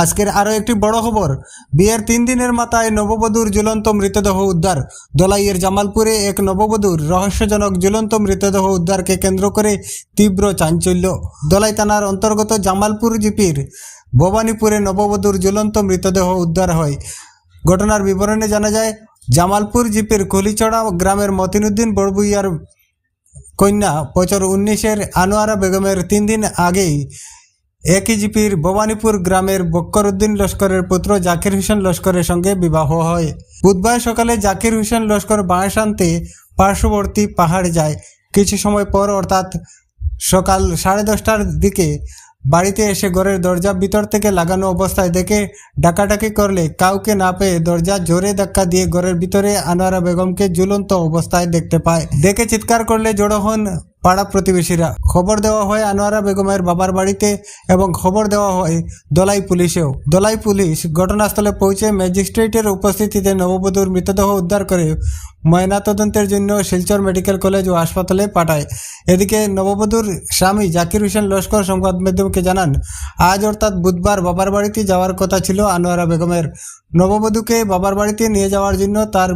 আজকের আরও একটি বড় খবর। বিয়ের তিন দিনের মাথায় নববধূর ঝুলন্ত মৃতদেহ উদ্ধার। দোলাইয়ের জামালপুরে এক নববধূর রহস্যজনক ঝুলন্ত মৃতদেহ উদ্ধারকে কেন্দ্র করে তীব্র চাঞ্চল্য। দোলাই থানার অন্তর্গত জামালপুর জিপির ভবানীপুরে নববধূর ঝুলন্ত মৃতদেহ উদ্ধার হয়। ঘটনার বিবরণে জানা যায়, জামালপুর জিপির কলিচড়া গ্রামের মতিনুদ্দিন বড়বুইয়ার কন্যা বছর উনিশের আনোয়ারা বেগমের তিন দিন আগেই একই জিপির ভবানীপুর গ্রামের বক্করউদ্দিন লস্করের পুত্র জাকির হোসেন লস্করের সঙ্গে বিবাহ হয়। বুধবার সকালে জাকির হোসেন লস্কর বাঁশ আনতে পার্শ্ববর্তী পাহাড় যায়। কিছু সময় পর অর্থাৎ সকাল সাড়ে দশটার দিকে বাড়িতে এসে ঘরের দরজা ভিতর থেকে লাগানো অবস্থায় দেখে ডাকাডাকি করলে কাউকে না পেয়ে দরজা জোরে ধাক্কা দিয়ে ঘরের ভিতরে আনোয়ারা বেগমকে ঝুলন্ত অবস্থায় দেখতে পায়। দেখে চিৎকার করলে জড়ো হন পাড়া প্রতিবেশীরা। খবর দেওয়া হয় আনোয়ারা বেগমের বাবার বাড়িতে এবং খবর দেওয়া হয় দলাই পুলিশেও। দলাই পুলিশ ঘটনাস্থলে পৌঁছে ম্যাজিস্ট্রেটের উপস্থিতিতে নববধূর মৃতদেহ উদ্ধার করে ময়নাতদন্তের জন্য শিলচর মেডিকেল কলেজ ও হাসপাতালে পাঠায়। এদিকে নববধূর স্বামী জাকির হোসেন লস্কর সংবাদ মাধ্যমকে জানান, আজ অর্থাৎ বুধবার বাবার বাড়িতে যাওয়ার কথা ছিল আনোয়ারা বেগমের। নববধূকে বাবার বাড়িতে নিয়ে যাওয়ার জন্য তার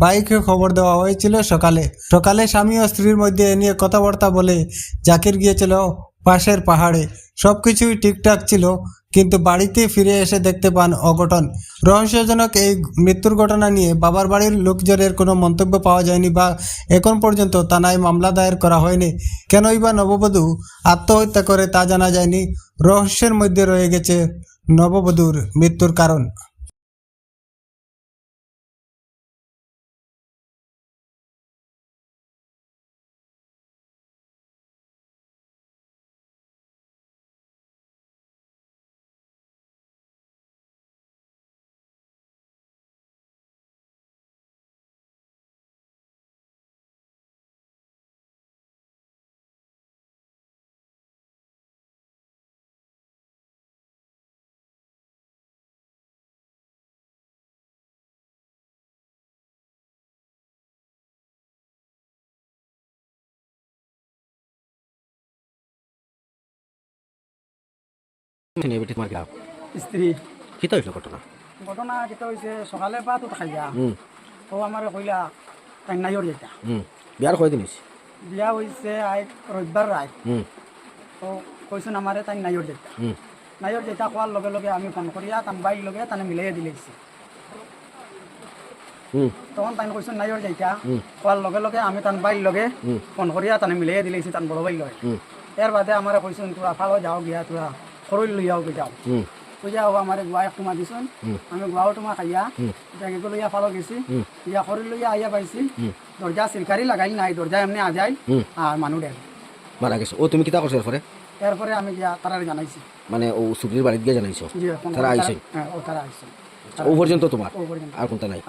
বাইকে খবর দেওয়া হয়েছিল সকালে। সকালে স্বামী ও স্ত্রীর মধ্যে এ নিয়ে কথাবার্তা বলে জাকির গিয়েছিল পাশের পাহাড়ে। সব কিছুই ঠিকঠাক ছিল, কিন্তু বাড়িতে ফিরে এসে দেখতে পান অঘটন। রহস্যজনক এই মৃত্যুর ঘটনা নিয়ে বাবার বাড়ির লোকজনের কোনো মন্তব্য পাওয়া যায়নি বা এখন পর্যন্ত থানায় মামলা দায়ের করা হয়নি। কেনই বা নববধূ আত্মহত্যা করে তা জানা যায়নি। রহস্যের মধ্যে রয়ে গেছে নববধূর মৃত্যুর কারণ। শুনে তোমার গাও স্ত্রী। কি তো ঘটনা? ঘটনা যেটা হয়েছে সকালে বা তো খাইয়া ও আমার কইলা তাই নাইর যেটা বিয়ার কয়দিন হয়েছে বিয়া হয়েছে আই রবিবার রায় তো কইছেন আমারে তাই নাইর যেটা নাইর যেটা কোয়ার লগে লগে আমি ফোন করিয়া তান বাইর লগে তানে মিলাই দিলেছি তখন তাই কইছেন নাইর যেটা। কোয়ার লগে লগে আমি তান বাইর লগে। ফোন করিয়া তানে মিলাই দিলেছি তান বড় বাইর লগে এর বাদে আমার কইছেন তোরা ফালো যাও গিয়া তোরা খরই লইয়াও হুম পূজা ও আমার গুয়া এক টুমা দিছুন। আমি গুয়াও টুমা খাইয়া হুম। জাগে লইয়া ফালো গেছি। ইয়া খরি লইয়া আইয়া পাইছি। দরজা সিরকারি লাগাই নাই দরজা এমনি আ যায়। আর মানুষ দেয় মারা গেছে। ও তুমি কিতা করছ এরপরে এরপরে আমি গিয়া তারারে জানাইছি। মানে ও সুগ্রির বাড়িতে গিয়ে জানাইছো? তারা আইছে ও তারা আইছে ও পর্যন্ত তোমার আর কোনটা নাই।